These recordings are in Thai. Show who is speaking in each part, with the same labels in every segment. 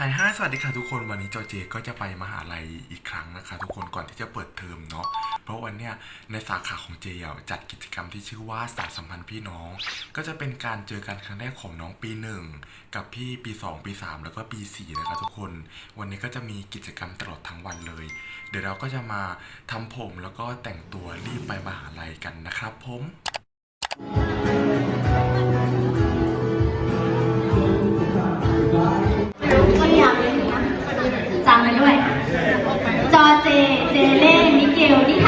Speaker 1: ไฮฮาสวัสดีค่ะทุกคนวันนี้จอเจก็จะไปมหาลัยอีกครั้งนะคะ ทุกคนก่อนที่จะเปิดเทอมเนาะเพราะวันเนี้ยในสาขาของเจอะจัดกิจกรรมที่ชื่อว่าสายสัมพันธ์พี่น้อง ก็จะเป็นการเจอกันครั้งแรกของน้องปีหนึ่งกับพี่ปี 2 ปี 3 แล้วก็ปี4นะคะทุกคน วันนี้ก็จะมีกิจกรรมตลอดทั้งวันเลย เดี๋ยวเราก็จะมาทำผมแล้วก็แต่งตัวรีบไปมหาลัยกันนะครับผม
Speaker 2: มิเ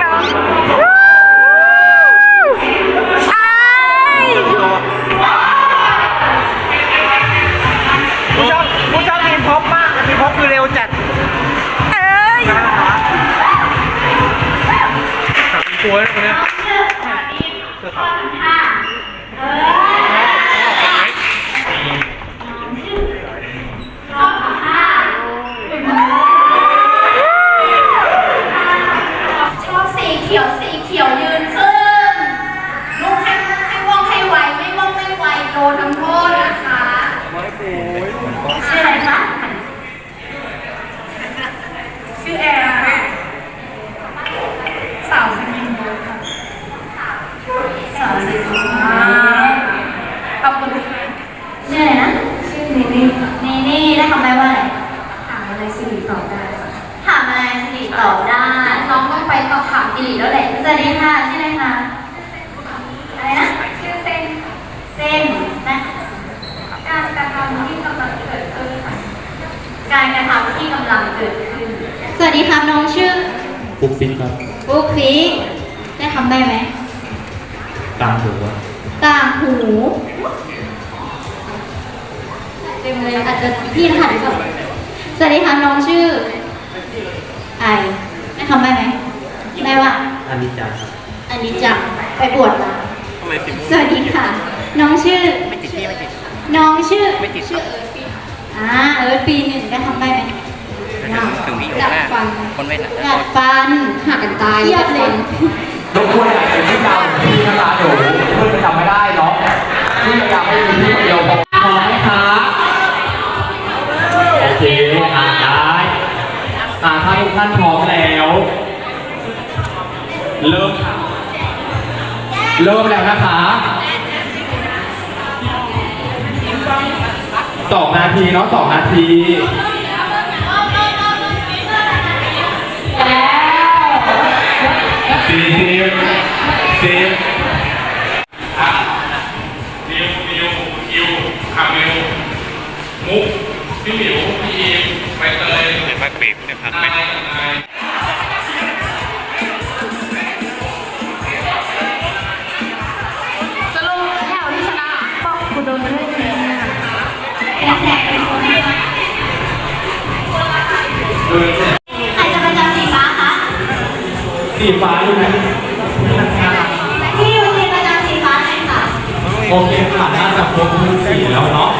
Speaker 2: กล้งน้องไอ้
Speaker 3: ผู้ชอบผู้ชอบทีมพ็อปมากทีมพ็อปคือเร็วจัด
Speaker 4: เอ้ย
Speaker 3: ตัวนะคนเนี้ย
Speaker 2: ชอบสีเขียวสีเขียวยืนขึ้นลุกให้ให้ว่องให้ไวไม่ว่องไม่ไวโดนทำโทษนะคะชื่ออะไรคะชื่อแอร์ค่ะสาวสกินบูค่ะสาวสกินบูขอบคุณค่ะชื่ออะไรนะชื่อนีนี่นีนี่ได้คำได้ว่าอะไรถามอะไรสิริตอบได้ถามอะไรสิริตอบได้ น้องต้องไปตอบถามสิริแล้วแหละ สวัสดีค่ะ ชื่ออะไรคะ อะไรนะ ชื่อเซน เซนนะ การกระทำที่กำลังเกิดขึ้นค่ะการกระทำที่กำ ลังเกิดขึ้น สวัสดีครับน้องชื่อ
Speaker 5: ปุ๊บปิ๊กครับ
Speaker 2: ปุ๊กฟีได้คำได้ไหม
Speaker 5: ตามหัว
Speaker 2: ต่างหูเต็มเลยอาจจะพี่รหัสหรือเปล่าสวัสดีค่ะน้องชื่อ ไอได้คำได้ไหมได้ว่า
Speaker 5: อันนี้จ้าครับ
Speaker 2: อันนี้จังไปบวชมาสวัสดีค่ะ น้องชื่อ ไม่ติดพี่ไม่ติด น้องชื่อไม่ติด ชื่อเอิร์ธปีอ่าเอิร์ธปีหนึ่งได้ทำได้ไหม
Speaker 6: ถึงพี่
Speaker 2: ดัด
Speaker 6: หน้า
Speaker 2: ฟัน
Speaker 6: คนเว้นอะ
Speaker 2: ดัดฟันหักกันตายเยียบเลย
Speaker 3: รบกวนอะไรเป็นที่จำที่นะคะหนูเพื่อนจะจำไม่ได้เนาะที่อยากให้มีพี่คนเดียวพอพอไหมคะโอเคอ่านได้อ่าถ้าทุกท่านพร้อมแล้ว เริ่มค่ะเริ่มแล้วนะคะสองนาทีเนาะสองนาที สิบ
Speaker 1: นิวนิวคิวมุกพี่หมิวพี่อิมใบเตย
Speaker 6: เป็นพักเบรกเป็นพักไหม
Speaker 2: สรุปแถวที่ชนะบอกคุณโดนเรื่องนี้เป็นแขกเป็นคนที่ใครจะประจำสีฟ้าคะ
Speaker 3: สีฟ้าอยู่ไหม โอเคค่ะน่าจะครบทุกสีแล้วเนาะ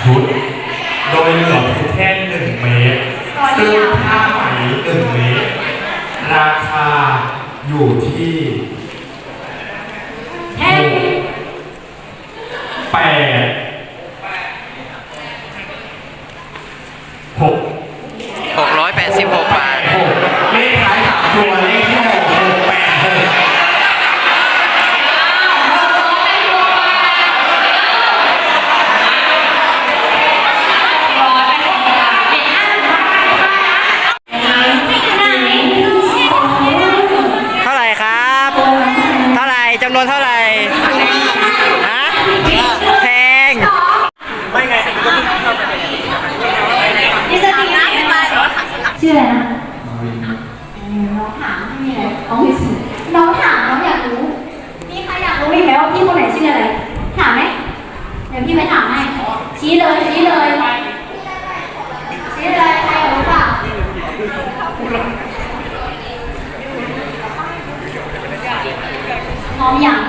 Speaker 2: ชุด
Speaker 3: โด
Speaker 2: ยเห
Speaker 1: ลื
Speaker 7: อแค่หนึ่งเมตรซึ่งผ้าไหมหนึ่งเมตร ราคาอยู่ที่หกแปดาม
Speaker 4: ไม่
Speaker 2: มีอะไรน้องไม่สิน้องถามน้องอยากรู้มีใครอยากรู้อีกไหมว่าพี่คนไหนชื่ออะไร ถามไหมเดี๋ยวพี่ไปถามให้ชี้เลยชี้เลยชี้เลยใครอยากรู้เปล่าน้องอยาก